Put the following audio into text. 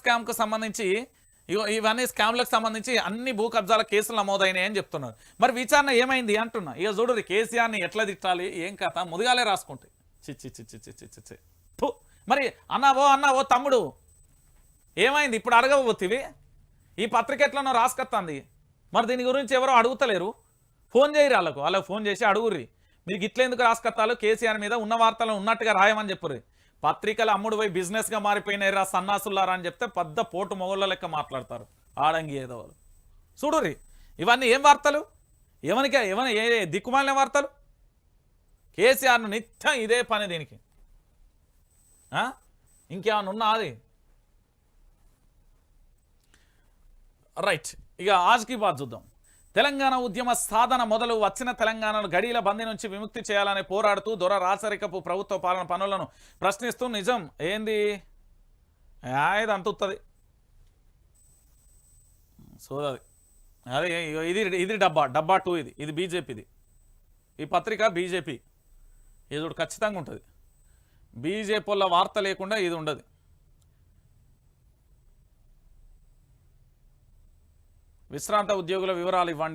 స్కామ్కు సంబంధించి ఇవన్నీ స్కామ్లకు సంబంధించి అన్ని భూ కబ్జాల కేసులు నమోదైనాయి అని చెప్తున్నారు. మరి విచారణ ఏమైంది అంటున్నా. ఇక చూడు కేసీఆర్ని ఎట్లా తిట్టాలి ఏం కథ ముదిగాలే రాసుకుంటాయి చిచ్చి చిచ్చి చిచ్చి చిచ్చి ఫు. మరి అన్నావో అన్నావో తమ్ముడు ఏమైంది? ఇప్పుడు అడగబోతివి. ఈ పత్రిక ఎట్లనో రాసుకొస్తుంది మరి దీని గురించి ఎవరో అడుగుతలేరు. ఫోన్ చేయరు వాళ్ళకు వాళ్ళకు ఫోన్ చేసి అడుగుర్రి. మీకు ఇట్లెందుకు రాసుకొత్తాలో కేసీఆర్ మీద ఉన్న వార్తలను ఉన్నట్టుగా రాయమని చెప్పుర్రి. పత్రికలు అమ్ముడు పోయి బిజినెస్గా మారిపోయినాయి రా సన్నాసులారా అని చెప్తే పెద్ద పోటు మొగళ్ళ లెక్క మాట్లాడతారు. ఆడంగి ఏదో వాళ్ళు చూడుర్రి ఇవన్నీ ఏం వార్తలు? ఎవరికి ఎవరి ఏ దిక్కుమాలిన వార్తలు? కేసీఆర్ను నిత్యం ఇదే పని దీనికి. ఇంకేమన్నా ఉన్నా అది? రైట్ ఇక ఆజ్కి బాద్ చూద్దాం. తెలంగాణ ఉద్యమ సాధన మొదలు వచ్చిన తెలంగాణను గడియల బందీ నుంచి విముక్తి చేయాలని పోరాడుతూ దొర రాచరికపు ప్రభుత్వ పాలన పనులను ప్రశ్నిస్తూ నిజం. ఏంది? ఇది అంత సోదది. అదే ఇది ఇది డబ్బా డబ్బా టూ ఇది. ఇది బీజేపీది. ఈ పత్రిక బీజేపీ. ఇది ఖచ్చితంగా ఉంటుంది. బీజేపీ వల్ల వార్త లేకుండా ఇది ఉండదు. విశ్రాంత ఉద్యోగుల వివరాలు ఇవ్వండి.